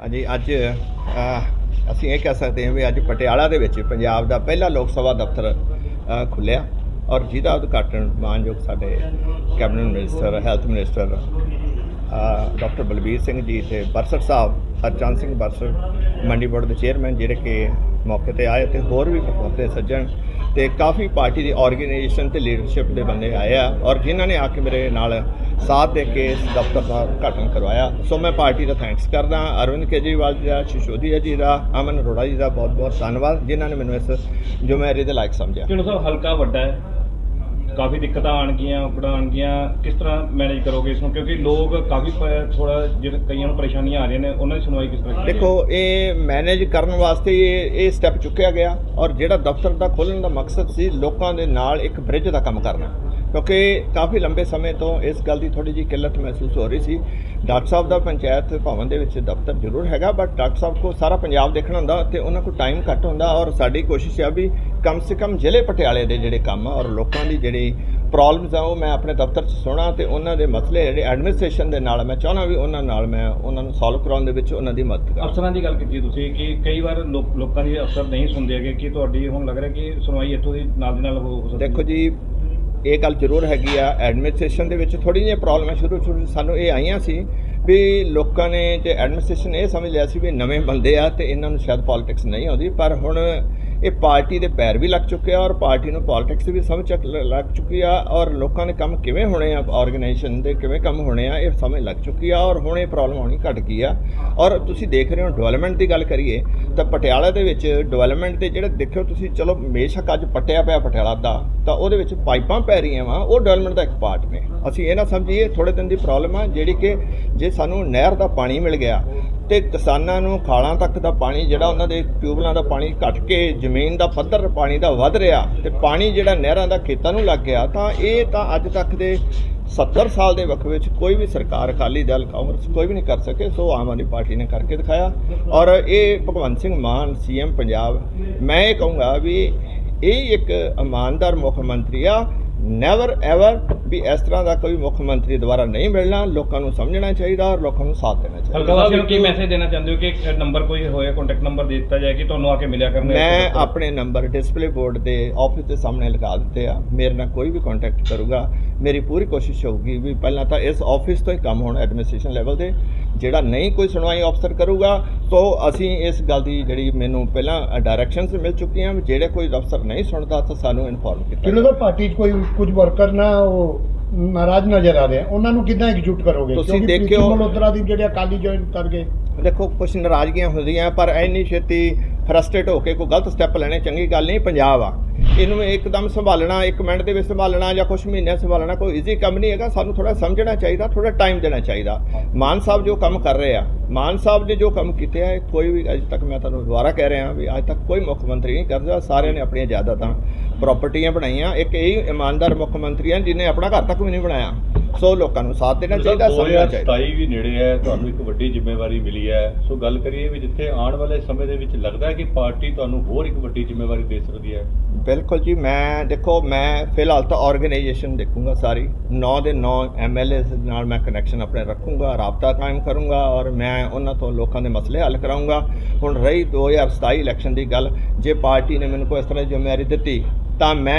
ਹਾਂਜੀ ਅੱਜ ਅਸੀਂ ਇਹ ਕਹਿ ਸਕਦੇ ਹਾਂ ਵੀ ਅੱਜ ਪਟਿਆਲਾ ਦੇ ਵਿੱਚ ਪੰਜਾਬ ਦਾ ਪਹਿਲਾ ਲੋਕ ਸਭਾ ਦਫ਼ਤਰ ਅਹ, ਖੁੱਲਿਆ ਔਰ ਜਿਹਦਾ ਉਦਘਾਟਨ ਮਾਨਯੋਗ ਸਾਡੇ cabinet minister health minister doctor Balbir Singh ji ਤੇ ਬਰਸਰ ਸਾਹਿਬ ਹਰਚੰਦ ਸਿੰਘ ਬਰਸਰ ਮੰਡੀ ਬੋਰਡ ਦੇ ਚੇਅਰਮੈਨ ਜਿਹੜੇ ਕਿ ਮੌਕੇ ਤੇ ਆਏ ਤੇ ਹੋਰ ਵੀ ਬਹੁਤੇ ਸੱਜਣ ਤੇ ਕਾਫੀ ਪਾਰਟੀ ਦੀ ਆਰਗੇਨਾਈਜੇਸ਼ਨ ਤੇ ਲੀਡਰਸ਼ਿਪ ਦੇ ਬੰਦੇ ਆਏ ਆ ਔਰ ਜਿਨ੍ਹਾਂ ਨੇ ਆ ਕੇ ਮੇਰੇ ਨਾਲ ਸਾਥ ਦੇ ਕੇ ਇਸ ਦਫ਼ਤਰ ਦਾ ਉਦਘਾਟਨ ਕਰਵਾਇਆ। ਸੋ ਮੈਂ ਪਾਰਟੀ ਦਾ ਥੈਂਕਸ ਕਰਦਾ ਅਰਵਿੰਦ ਕੇਜਰੀਵਾਲ ਜੀ ਦਾ ਸ਼ਿਸ਼ੋਦੀਆ ਜੀ ਦਾ ਅਮਨ ਅਰੋੜਾ ਜੀ ਦਾ ਬਹੁਤ ਬਹੁਤ ਧੰਨਵਾਦ ਜਿਨ੍ਹਾਂ ਨੇ ਮੈਨੂੰ ਇਸ ਜ਼ਿੰਮੇਵਾਰੀ ਦੇ ਲਾਇਕ ਸਮਝਿਆ। ਕਿਉਂ ਸਾਹਿਬ ਹਲਕਾ ਵੱਡਾ ਹੈ। ਕਾਫੀ ਦਿੱਕਤਾਂ ਆਣਗੀਆਂ ਉਪੜਾਂ ਆਣਗੀਆਂ ਕਿਸ ਤਰ੍ਹਾਂ ਮੈਨੇਜ ਕਰੋਗੇ ਇਸ ਨੂੰ? ਕਿਉਂਕਿ ਲੋਕ ਕਾਫੀ ਥੋੜਾ ਜਿਹੜੇ ਕਈਆਂ ਨੂੰ ਪਰੇਸ਼ਾਨੀਆਂ ਆ ਰਹੀਆਂ ਨੇ ਉਹਨਾਂ ਦੀ ਸੁਣਵਾਈ ਕਿਸ ਤਰ੍ਹਾਂ ਦੇਖੋ ਇਹ ਮੈਨੇਜ ਕਰਨ ਵਾਸਤੇ ਇਹ ਇਹ ਸਟੈਪ ਚੁੱਕਿਆ ਗਿਆ। ਔਰ ਜਿਹੜਾ ਦਫ਼ਤਰ ਦਾ ਖੋਲ੍ਹਣ ਦਾ ਮਕਸਦ ਸੀ ਲੋਕਾਂ ਦੇ ਨਾਲ ਇੱਕ ਬ੍ਰਿਜ ਦਾ ਕੰਮ ਕਰਨਾ। ਕਿਉਂਕਿ ਕਾਫੀ ਲੰਬੇ ਸਮੇਂ ਤੋਂ ਇਸ ਗੱਲ ਦੀ ਥੋੜੀ ਜਿਹੀ ਕਿੱਲਤ ਮਹਿਸੂਸ ਹੋ ਰਹੀ ਸੀ ਡਾਕਟਰ ਸਾਹਿਬ ਦਾ ਪੰਚਾਇਤ ਭਵਨ ਦੇ ਵਿੱਚ ਦਫ਼ਤਰ ਜ਼ਰੂਰ ਹੈਗਾ ਬਟ ਡਾਕਟਰ ਸਾਹਿਬ ਕੋ ਸਾਰਾ ਪੰਜਾਬ ਦੇਖਣਾ ਹੁੰਦਾ ਤੇ ਉਹਨਾਂ ਕੋਲ ਟਾਈਮ ਘੱਟ ਹੁੰਦਾ ਔਰ ਸਾਡੀ ਕੋਸ਼ਿਸ਼ ਹੈ ਵੀ ਕਮ ਸੇ ਕਮ ਜ਼ਿਲ੍ਹੇ ਪਟਿਆਲੇ ਦੇ ਜਿਹੜੇ ਕੰਮ ਆ ਔਰ ਲੋਕਾਂ ਦੀ ਜਿਹੜੀ ਪ੍ਰੋਬਲਮਸ ਆ ਉਹ ਮੈਂ ਆਪਣੇ ਦਫ਼ਤਰ 'ਚ ਸੁਣਾ ਤੇ ਉਹਨਾਂ ਦੇ ਮਸਲੇ ਜਿਹੜੇ ਐਡਮਿਨਿਸਟ੍ਰੇਸ਼ਨ ਦੇ ਨਾਲ ਮੈਂ ਚਾਹੁੰਦਾ ਵੀ ਉਹਨਾਂ ਨਾਲ ਮੈਂ ਉਹਨਾਂ ਨੂੰ ਸੋਲਵ ਕਰਾਉਣ ਦੇ ਵਿੱਚ ਉਹਨਾਂ ਦੀ ਮਦਦ ਕਰਾਂ ਅਫਸਰਾਂ ਦੀ ਗੱਲ ਕੀਤੀ ਤੁਸੀਂ ਕਿ ਕਈ ਵਾਰ ਲੋਕ- ਦੀ ਅਫਸਰ ਨਹੀਂ ਸੁਣਦੇ ਹੈਗੇ ਕਿ ਤੁਹਾਡੀ ਹੁਣ ਲੱਗ ਰਿਹਾ ਕਿ ਸੁਣਵਾਈ ਇੱਥੋਂ ਦੀ ਨਾਲ ਦੀ ਨਾਲ ਹੋ ਸਕਦੀ। ਦੇਖੋ ਜੀ ਇਹ ਗੱਲ ਜ਼ਰੂਰ ਹੈਗੀ ਆ ਐਡਮਿਨਿਸਟ੍ਰੇਸ਼ਨ ਦੇ ਵਿੱਚ ਥੋੜੀ ਜਿਹੀ ਪ੍ਰੋਬਲਮ ਸ਼ੁਰੂ ਸ਼ੁਰੂ ਸਾਨੂੰ ਇਹ ਆਈਆਂ ਸੀ ਵੀ ਲੋਕਾਂ ਨੇ ਤੇ ਐਡਮਿਨਿਸਟ੍ਰੇਸ਼ਨ ਇਹ ਸਮਝ ਲਿਆ ਸੀ ਵੀ ਨਵੇਂ ਬੰਦੇ ਆ ਤੇ ਇਹਨਾਂ ਨੂੰ ਸ਼ਾਇਦ ਪੋਲਿਟਿਕਸ ਨਹੀਂ ਆਉਂਦੀ, ਪਰ ਹੁਣ ਇਹ ਪਾਰਟੀ ਦੇ ਪੈਰ ਵੀ ਲੱਗ ਚੁੱਕੇ ਆ ਔਰ ਪਾਰਟੀ ਨੂੰ ਪੋਲਿਟਿਕਸ ਵੀ ਸਮਝ ਚੱਕ ਲੱਗ ਚੁੱਕੀ ਆ ਔਰ ਲੋਕਾਂ ਦੇ ਕੰਮ ਕਿਵੇਂ ਹੋਣੇ ਆ ਆਰਗੇਨਾਈਜੇਸ਼ਨ ਦੇ ਕਿਵੇਂ ਕੰਮ ਹੋਣੇ ਆ, ਇਹ ਸਮਝ ਲੱਗ ਚੁੱਕੀ ਆ ਔਰ ਹੁਣ ਇਹ ਪ੍ਰੋਬਲਮ ਆਉਣੀ ਘਟ ਗਈ ਆ। ਔਰ ਤੁਸੀਂ ਦੇਖ ਰਹੇ ਹੋ ਡਿਵੈਲਪਮੈਂਟ ਦੀ ਗੱਲ ਕਰੀਏ ਤਾਂ ਪਟਿਆਲਾ ਦੇ ਵਿੱਚ ਡਿਵੈਲਪਮੈਂਟ ਦੇ ਜਿਹੜੇ ਦੇਖਿਓ ਤੁਸੀਂ, ਚਲੋ ਬੇਸ਼ੱਕ ਅੱਜ ਪੱਟਿਆ ਪਿਆ ਪਟਿਆਲਾ ਦਾ, ਤਾਂ ਉਹਦੇ ਵਿੱਚ ਪਾਈਪਾਂ ਪੈ ਰਹੀਆਂ ਵਾ, ਉਹ ਡਿਵੈਲਪਮੈਂਟ ਦਾ ਇੱਕ ਪਾਰਟ ਨੇ। ਅਸੀਂ ਇਹ ਨਾ ਸਮਝੀਏ ਥੋੜੇ ਦਿਨ ਦੀ ਪ੍ਰੋਬਲਮ ਆ, ਜਿਹੜੀ ਕਿ ਜੇ ਸਾਨੂੰ ਨਹਿਰ ਦਾ ਪਾਣੀ ਮਿਲ ਗਿਆ ਤੇ ਕਿਸਾਨਾਂ ਨੂੰ ਖਾਲਾਂ ਤੱਕ ਦਾ ਪਾਣੀ ਜਿਹੜਾ ਉਹਨਾਂ ਦੇ ਟਿਊਬਲਾਂ ਦਾ ਪਾਣੀ ਘਟ ਕੇ ਜ਼ਮੀਨ ਦਾ ਪੱਧਰ ਪਾਣੀ ਦਾ ਵੱਧ ਰਿਹਾ ਤੇ ਪਾਣੀ ਜਿਹੜਾ ਨਹਿਰਾਂ ਦਾ ਖੇਤਾਂ ਨੂੰ ਲੱਗ ਗਿਆ, ਤਾਂ ਇਹ ਤਾਂ ਅੱਜ ਤੱਕ ਦੇ 70 ਸਾਲ ਦੇ ਵਕਤ ਵਿੱਚ ਕੋਈ ਵੀ ਸਰਕਾਰ, ਅਕਾਲੀ ਦਲ, ਕਾਂਗਰਸ ਕੋਈ ਵੀ ਨਹੀਂ ਕਰ ਸਕੇ, ਸੋ ਆਮ ਆਦਮੀ ਪਾਰਟੀ ਨੇ ਕਰਕੇ ਦਿਖਾਇਆ। ਔਰ ਇਹ ਭਗਵੰਤ ਸਿੰਘ ਮਾਨ, ਸੀਐਮ ਪੰਜਾਬ, ਮੈਂ ਇਹ ਕਹੂੰਗਾ ਵੀ ਇਹ ਇੱਕ ਇਮਾਨਦਾਰ ਮੁੱਖ ਮੰਤਰੀ ਆ ਨੈਵਰ ਐਵਰ ਵੀ ਇਸ ਤਰ੍ਹਾਂ ਦਾ ਕੋਈ ਮੁੱਖ ਮੰਤਰੀ ਦੁਆਰਾ ਨਹੀਂ ਮਿਲਣਾ ਲੋਕਾਂ ਨੂੰ ਸਮਝਣਾ ਚਾਹੀਦਾ ਔਰ ਲੋਕਾਂ ਨੂੰ ਸਾਥ ਦੇਣਾ ਚਾਹੀਦਾ। ਹਲਕਾ ਨੂੰ ਕੀ ਮੈਸੇਜ ਦੇਣਾ ਚਾਹੁੰਦੇ ਹੋ ਕਿ ਨੰਬਰ ਕੋਈ ਹੋਇਆ ਕੰਟੈਕਟ ਨੰਬਰ ਦੇ ਦਿੱਤਾ ਜਾਏ ਕਿ ਤੁਹਾਨੂੰ ਆ ਕੇ ਮਿਲਿਆ ਕਰਨਾ ਮੈਂ ਆਪਣੇ ਨੰਬਰ ਡਿਸਪਲੇ ਬੋਰਡ ਦੇ ਆਫਿਸ ਦੇ ਸਾਹਮਣੇ ਲਗਾ ਦਿੱਤੇ ਆ। ਮੇਰੇ ਨਾਲ ਕੋਈ ਵੀ ਕੰਟੈਕਟ ਕਰੂਗਾ। ਮੇਰੀ ਪੂਰੀ ਕੋਸ਼ਿਸ਼ ਹੋਊਗੀ ਵੀ ਪਹਿਲਾਂ ਤਾਂ ਇਸ ਆਫਿਸ ਤੋਂ ਹੀ ਕੰਮ ਹੋਣਾ ਐਡਮਿਨਿਸਟ੍ਰੇਸ਼ਨ ਲੈਵਲ ਤੇ ਜਿਹੜਾ ਨਹੀਂ ਕੋਈ ਸੁਣਵਾਈ ਅਫਸਰ ਕਰੂਗਾ ਤਾਂ ਅਸੀਂ ਇਸ ਗੱਲ ਦੀ ਜਿਹੜੀ ਮੈਨੂੰ ਪਹਿਲਾਂ ਡਾਇਰੈਕਸ਼ਨਸ ਮਿਲ ਚੁੱਕੀਆਂ ਵੀ ਜਿਹੜੇ ਕੋਈ ਅਫਸਰ ਨਹੀਂ ਸੁਣਦਾ ਤਾਂ ਸਾਨੂੰ ਇਨਫੋਰਮ ਕੀਤਾ ਦਾ ਪਾਰਟੀ 'ਚ ਕੋਈ ਕੁਝ ਵਰਕਰ ਨਾ ਉਹ ਨਾਰਾਜ਼ ਨਜ਼ਰ ਆ ਰਹੇ ਆ। ਉਹਨਾਂ ਨੂੰ ਕਿੱਦਾਂ ਇਕਜੁੱਟ ਕਰੋਗੇ? ਤੁਸੀਂ ਦੇਖਿਓ- ਪ੍ਰੀਤੀ ਮਲਹੋਤਰਾ ਦੀ ਜਿਹੜੇ ਅਕਾਲੀ ਜੁਆਇਨ ਕਰ ਗਏ। ਦੇਖੋ ਕੁਝ ਨਾਰਾਜ਼ਗੀਆਂ ਹੁੰਦੀਆਂ ਪਰ ਇੰਨੀ ਛੇਤੀ ਫਰਸਟ੍ਰੇਟ ਹੋ ਕੇ ਕੋਈ ਗਲਤ ਸਟੈਪ ਲੈਣੇ, ਚੰਗੀ ਗੱਲ ਨਹੀਂ, ਪੰਜਾਬ ਆ। ਇਹਨੂੰ ਇੱਕਦਮ ਸੰਭਾਲਣਾ, ਇੱਕ ਮਿੰਟ ਦੇ ਵਿੱਚ ਸੰਭਾਲਣਾ ਜਾਂ ਕੁਝ ਮਹੀਨਿਆਂ ਸੰਭਾਲਣਾ ਕੋਈ ਈਜ਼ੀ ਕੰਮ ਨਹੀਂ ਹੈਗਾ। ਸਾਨੂੰ ਥੋੜਾ ਸਮਝਣਾ ਚਾਹੀਦਾ ਥੋੜਾ ਟਾਈਮ ਦੇਣਾ ਚਾਹੀਦਾ। ਮਾਨ ਸਾਹਿਬ ਜੋ ਕੰਮ ਕਰ ਰਹੇ ਆ, ਮਾਨ ਸਾਹਿਬ ਨੇ ਜੋ ਕੰਮ ਕੀਤੇ ਆ ਕੋਈ ਵੀ ਅਜੇ ਤੱਕ ਮੈਂ ਤੁਹਾਨੂੰ ਦੁਬਾਰਾ ਕਹਿ ਰਿਹਾ ਵੀ ਅੱਜ ਤੱਕ ਕੋਈ ਮੁੱਖ ਮੰਤਰੀ ਨਹੀਂ ਕਰਦਾ। ਸਾਰਿਆਂ ਨੇ ਆਪਣੀਆਂ ਜਾਇਦਾਦਾਂ ਪ੍ਰਾਪਰਟੀਆਂ ਬਣਾਈਆਂ। ਇੱਕ ਇਹ ਇਮਾਨਦਾਰ ਮੁੱਖ ਮੰਤਰੀ ਹਨ ਜਿਹਨੇ ਆਪਣਾ ਘਰ ਤੱਕ ਵੀ ਨਹੀਂ ਬਣਾਇਆ। ਸੋ ਲੋਕਾਂ ਨੂੰ ਸਾਥ ਦੇਣਾ ਚਾਹੀਦਾ ਸਮਝਣਾ ਚਾਹੀਦਾ। 2027 ਵੀ ਨੇੜੇ ਹੈ ਤੁਹਾਨੂੰ ਇੱਕ ਵੱਡੀ ਜ਼ਿੰਮੇਵਾਰੀ ਮਿਲੀ ਹੈ। ਸੋ ਗੱਲ ਕਰੀਏ ਵੀ ਜਿੱਥੇ ਆਉਣ ਵਾਲੇ ਸਮੇਂ ਦੇ ਵਿੱਚ ਲੱਗਦਾ ਹੈ ਕਿ ਪਾਰਟੀ ਤੁਹਾਨੂੰ ਹੋਰ ਇੱਕ ਵੱਡੀ ਜ਼ਿੰਮੇਵਾਰੀ ਦੇ ਸਕਦੀ ਹੈ। ਬਿਲਕੁਲ ਜੀ ਮੈਂ ਦੇਖੋ ਮੈਂ ਫਿਲਹਾਲ ਤਾਂ ਆਰਗੇਨਾਈਜੇਸ਼ਨ ਦੇਖੂੰਗਾ ਸਾਰੀ। 9 ਦੇ 9 ਐਮਐਲਏਸ ਨਾਲ ਮੈਂ ਕਨੈਕਸ਼ਨ ਆਪਣੇ ਰੱਖੂੰਗਾ ਰਾਬਤਾ ਕਾਇਮ ਕਰੂੰਗਾ ਔਰ ਮੈਂ ਉਹਨਾਂ ਤੋਂ ਲੋਕਾਂ ਦੇ ਮਸਲੇ ਹੱਲ ਕਰਾਉਂਗਾ ਹੁਣ ਰਹੀ 2027 ਇਲੈਕਸ਼ਨ ਦੀ ਗੱਲ ਜੇ ਪਾਰਟੀ ਨੇ ਮੈਨੂੰ ਕੋਈ ਇਸ ਤਰ੍ਹਾਂ ਦੀ ਜ਼ਿੰਮੇਵਾਰੀ ਦਿੱਤੀ ਤਾਂ ਮੈਂ